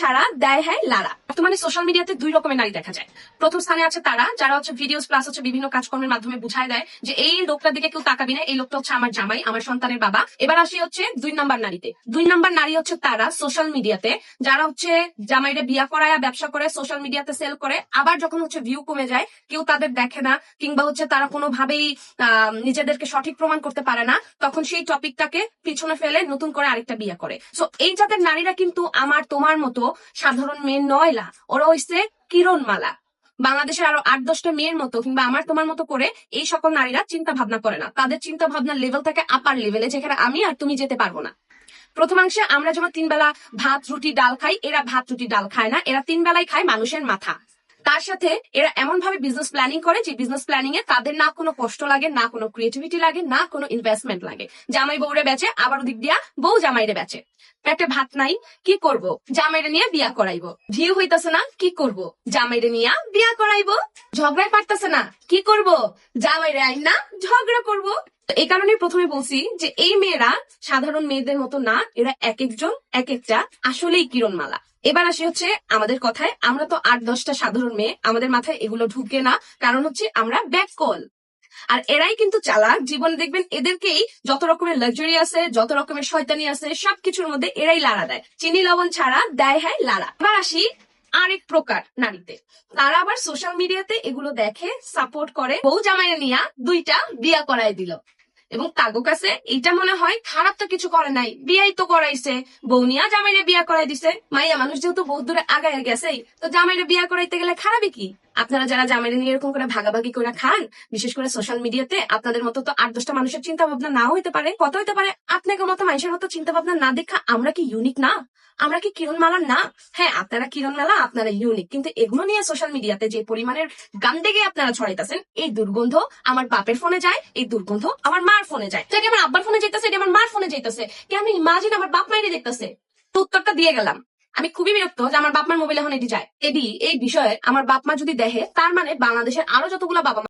ছাড়া দেয় হয় লাড়া বর্তমানে সোশ্যাল মিডিয়াতে দুই রকমের নারী দেখা যায়। প্রথম স্থানে আছে তারা, যারা হচ্ছে ভিডিওস প্লাস হচ্ছে বিভিন্ন কাজকর্মের মাধ্যমে বুঝায় দেয় যে এই লোকটার দিকে কেউ তাকাবি না, এই লোকটা হচ্ছে আমার জামাই, আমার সন্তানের বাবা। এবার আসি হচ্ছে দুই নাম্বার নারীতে। দুই নাম্বার নারী হচ্ছে তারা সোশ্যাল মিডিয়াতে যারা হচ্ছে জামাইরে বিয়া করায়, ব্যবসা করে সোশ্যাল মিডিয়াতে সেল করে। আবার যখন হচ্ছে ভিউ কমে যায়, কেউ তাদের দেখে না, কিংবা হচ্ছে তারা কোনোভাবেই নিজেদেরকে সঠিক প্রমাণ করতে পারে না, তখন সেই টপিকটাকে পিছনে ফেলে নতুন করে আরেকটা বিয়ে করে। সো এই জাতের নারীরা কিন্তু আমার, তোমার মতো সাধারণ মেয়ে নয়লা ওরা হইছে কিরণমালা। বাংলাদেশের আরও আট, দশটা মেয়ের মতো কিংবা আমার, তোমার মতো করে এই সকল নারীরা চিন্তা ভাবনা করে না। তাদের চিন্তা ভাবনার লেভেল থাকে আপার লেভেলে যেখানে আমি আর তুমি যেতে পারব না। প্রথমাংশে আমরা যেমন তিন বেলা ভাত, রুটি, ডাল খাই, এরা ভাত, রুটি, ডাল খায় না। এরা তিন বেলায় খায় মানুষের মাথা। তার সাথে এরা এমন ভাবে বিজনেস প্ল্যানিং করে যে বিজনেস প্ল্যানিং এ তাদের না কোনো কষ্ট লাগে, না কোনো ক্রিয়েটিভিটি লাগে, না কোনো ইনভেস্টমেন্ট লাগে। জামাই বউরে বেচে, আবার ওদিক দিয়া বউ জামাইরে বেচে। পেটে ভাত নাই, কি করব? জামাইরে নিয়ে বিয়া করাইবো। ভিউ হইতাছে না, কি করব? জামাইরে নিয়ে বিয়া করাইবো। ঝগড়ায় পারতাছে না, কি করব? জামাইরে আইন না ঝগড়া করব। এই কারণে প্রথমে বলছি যে এই মেয়েরা সাধারণ মেয়েদের মতো না, এরা এক একজন, এক একটা আসলেই কিরণমালা। এবার আসি হচ্ছে আমাদের কথায়। আমরা তো আট দশটা সাধারণ মেয়ে, আমাদের মাথায় এগুলো ঢুকে না। কারণ হচ্ছে আমরা ব্যাক কল আর এরাই কিন্তু চালাক। জীবন দেখবেন এদেরকেই যত রকমের লাক্সারি আছে, যত রকমের শয়তানি আছে, সবকিছুর মধ্যে এরাই লাড়া দেয়। চিনি লবণ ছাড়া দেয় হয় লাড়া এবার আসি আরেক প্রকার নারীতে। তারা আবার সোশ্যাল মিডিয়াতে এগুলো দেখে সাপোর্ট করে। বউ জামাইরে নিয়া দুইটা বিয়া করাই দিল। এবং তাগো কাছে এইটা মনে হয় খারাপ তো কিছু করে নাই। বিয়াই তো করাইছে। বৌনিয়া জামাইরে বিয়া করাই দিছে। মাইয়া মানুষ যেহেতু বহুত দূরে আগায় গেছে তো জামাইরে বিয়া করাইতে গেলে খারাপই কি? আপনারা যারা জামাইরে নিয়ে এরকম করে ভাগাভাগি করে খান, বিশেষ করে সোশ্যাল মিডিয়াতে আপনাদের মতো তো আট দশটা মানুষের চিন্তা ভাবনা নাও হইতে পারে, কত হইতে পারে, আপনাকে মতো মানুষের মতো চিন্তা ভাবনা না দেখা আমরা কি ইউনিক না? আমরা কি কিরণমালা না? হ্যাঁ আপনারা কিরণমালা, আপনারা ইউনিক কিন্তু এগুলো নিয়ে সোশ্যাল মিডিয়াতে যে পরিমাণের গান্দেগে আপনারা ছড়াইতেছেন, এই দুর্গন্ধ আমার বাপের ফোনে যায়, এই দুর্গন্ধ আমার মার ফোনে যায়। এটি আমার আব্বার ফোনে যেতেছে এটি আমার মার ফোনে যেতেছে কি আমি ইমাজিন আমার বাপ মায়েরই দেখতেছে? উত্তরটা দিয়ে গেলাম। আমি খুবই বিরক্ত যে আমার বাপমার মোবাইল এখন এটি যায়। এডি এই বিষয়ে আমার বাপমা যদি দেখে, তার মানে বাংলাদেশের আরও যতগুলো বাবা